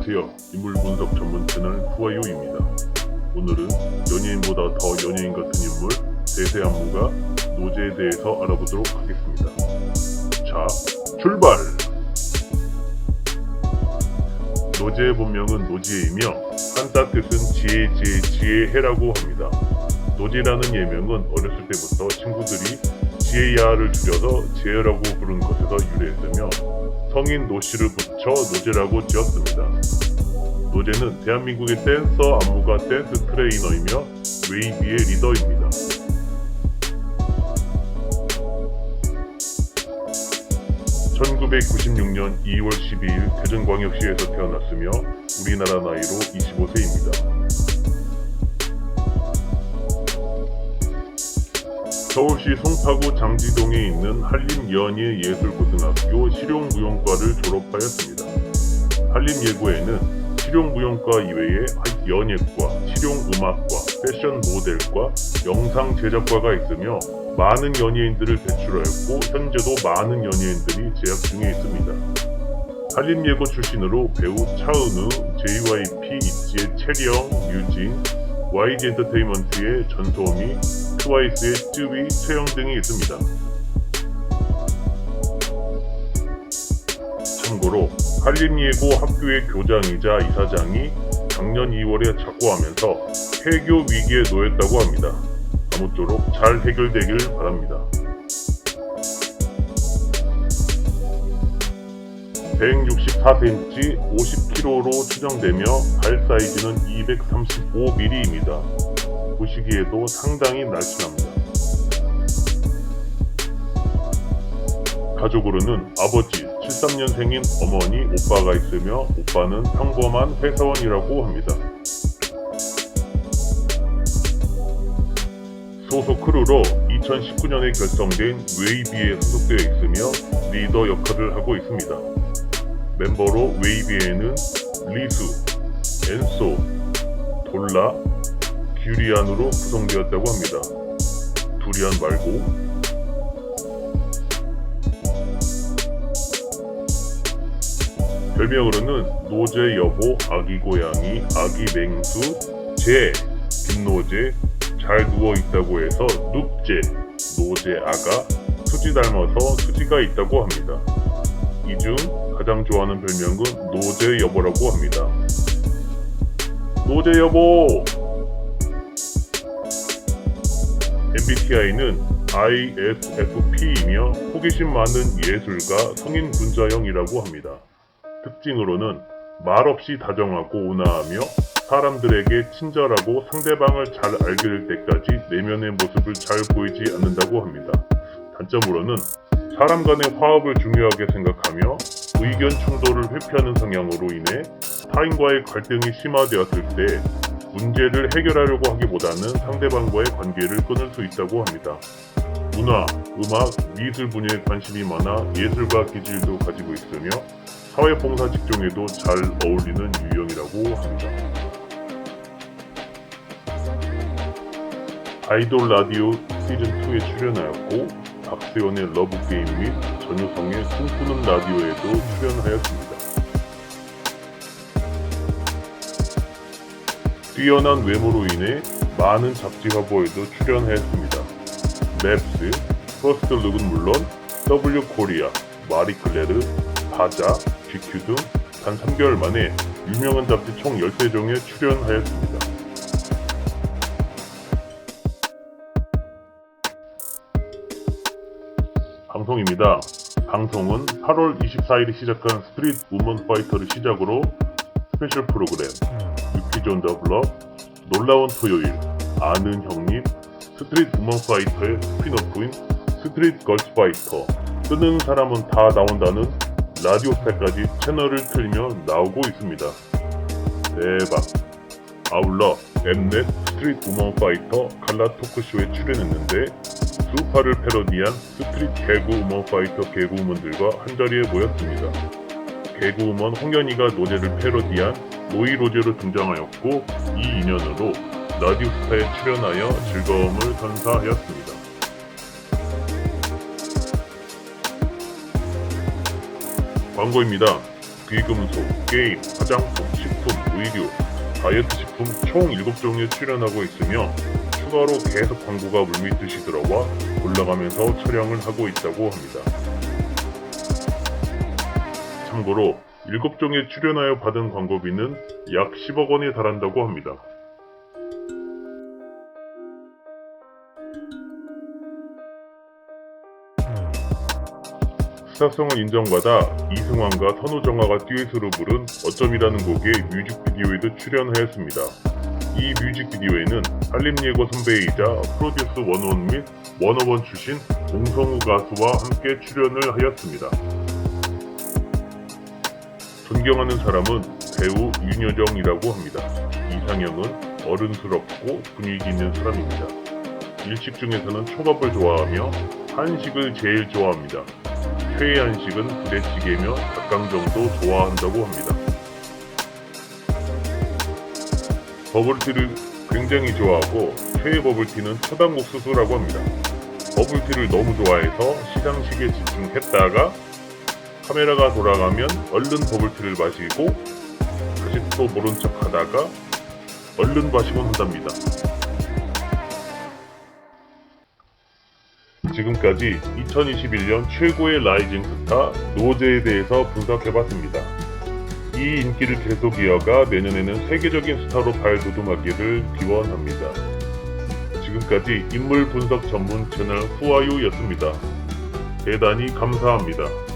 안녕하세요. 인물 분석 전문 채널 후아요입니다. 오늘은 연예인보다 더 연예인 같은 인물 대세 안무가 노제에 대해서 알아보도록 하겠습니다. 자, 출발! 노제의 본명은 노지혜이며 한자 뜻은 지혜, 지혜, 지혜해라고 합니다. 노지라는 예명은 어렸을 때부터 친구들이 지혜야를 줄여서 지혜라고 부른 것에서 유래했으며 성인 노씨를 붙여 노제라고 지었습니다. 노제는 대한민국의 댄서 안무가 댄스 트레이너이며 웨이비의 리더입니다. (1996년 2월 12일) 대전광역시에서 태어났으며 우리나라 나이로 (25세입니다) 서울시 송파구 장지동에 있는 한림연예예술고등학교 실용무용과를 졸업하였습니다. 한림예고에는 실용무용과 이외에 연예과, 실용음악과, 패션 모델과, 영상 제작과가 있으며 많은 연예인들을 배출하였고 현재도 많은 연예인들이 재학 중에 있습니다. 한림예고 출신으로 배우 차은우, JYP 있지의 채령, 류진, YG 엔터테인먼트의 전소미, 트와이스의 쯔위, 최영 등이 있습니다. 참고로 한림예고 학교의 교장이자 이사장이 작년 2월에 착고하면서 폐교 위기에 놓였다고 합니다. 아무쪼록 잘 해결되길 바랍니다. 164cm, 50kg로 추정되며 발 사이즈는 235mm입니다. 보시기에도 상당히 날씬합니다. 가족으로는 아버지, 73년생인 어머니, 오빠가 있으며 오빠는 평범한 회사원이라고 합니다. 소속 크루로 2019년에 결성된 웨이비에 소속되어 있으며 리더 역할을 하고 있습니다. 멤버로 웨이비에는 리수, 엔소, 돌라, 규리안으로 구성되었다고 합니다. 두리안 말고 별명으로는 노제 여보, 아기 고양이, 아기 맹수, 제, 김노제, 잘 누워 있다고 해서 눕제, 노제 아가, 수지 닮아서 수지가 있다고 합니다. 이 중 가장 좋아하는 별명은 노제 여보라고 합니다. 노제 여보! MBTI는 ISFP이며 호기심 많은 예술가 성인 군자형이라고 합니다. 특징으로는 말없이 다정하고 온화하며 사람들에게 친절하고 상대방을 잘 알게 될 때까지 내면의 모습을 잘 보이지 않는다고 합니다. 단점으로는 사람 간의 화합을 중요하게 생각하며 의견 충돌을 회피하는 성향으로 인해 타인과의 갈등이 심화되었을 때 문제를 해결하려고 하기보다는 상대방과의 관계를 끊을 수 있다고 합니다. 문화, 음악, 미술 분야에 관심이 많아 예술가 기질도 가지고 있으며 사회봉사 직종에도 잘 어울리는 유형이라고 합니다. 아이돌 라디오 시즌2에 출연하였고 박세원의 러브게임 및 전효성의 꿈꾸는 라디오에도 출연하였습니다. 뛰어난 외모로 인해 많은 잡지 화보에도 출연하였습니다. 맵스, 퍼스트룩은 물론 W 코리아, 마리클레르, 바자, GQ 등 단 3개월 만에 유명한 잡지 총 13종에 출연하였습니다. 방송입니다. 방송은 8월 24일에 시작한 스트릿 우먼 파이터를 시작으로 스페셜 프로그램 유퀴즈 온더 블럭, 놀라운 토요일, 아는 형님, 스트릿 우먼 파이터의 스피너프인 스트릿 걸스 파이터, 뜨는 사람은 다 나온다는 라디오 스타까지 채널을 틀며 나오고 있습니다. 대박! 아울러 엠넷 스트릿 우먼 파이터 갈라 토크쇼에 출연했는데 수파를 패러디한 스트릿 개그 우먼 파이터 개그우먼들과 한자리에 모였습니다. 개그우먼 홍현희가 노제를 패러디한 노이로제로 등장하였고 이 인연으로 라디오스타에 출연하여 즐거움을 선사하였습니다. 광고입니다. 귀금속, 게임, 화장품, 식품, 의류, 다이어트 식품 총 7종에 출연하고 있으며 추가로 계속 광고가 물밀듯이 들어와 올라가면서 촬영을 하고 있다고 합니다. 참고로 7종에 출연하여 받은 광고비는 약 10억 원에 달한다고 합니다. 스타성을 인정받아 이승환과 선우정아가 듀엣으로 부른 어쩜이라는 곡의 뮤직비디오에도 출연하였습니다. 이 뮤직비디오에는 한림예고 선배이자 프로듀스 원원 및 원어원 출신 공성우 가수와 함께 출연을 하였습니다. 존경하는 사람은 배우 윤여정이라고 합니다. 이상형은 어른스럽고 분위기 있는 사람입니다. 일식 중에서는 초밥을 좋아하며 한식을 제일 좋아합니다. 최애 한식은 부대찌개며 닭강정도 좋아한다고 합니다. 버블티를 굉장히 좋아하고 최애 버블티는 초당국 수수라고 합니다. 버블티를 너무 좋아해서 시상식에 집중했다가 카메라가 돌아가면 얼른 버블티를 마시고 다시 또 모른 척 하다가 얼른 마시곤 한답니다. 지금까지 2021년 최고의 라이징 스타 노제에 대해서 분석해봤습니다. 이 인기를 계속 이어가 내년에는 세계적인 스타로 발돋움하기를 기원합니다. 지금까지 인물 분석 전문 채널 후아유였습니다. 대단히 감사합니다.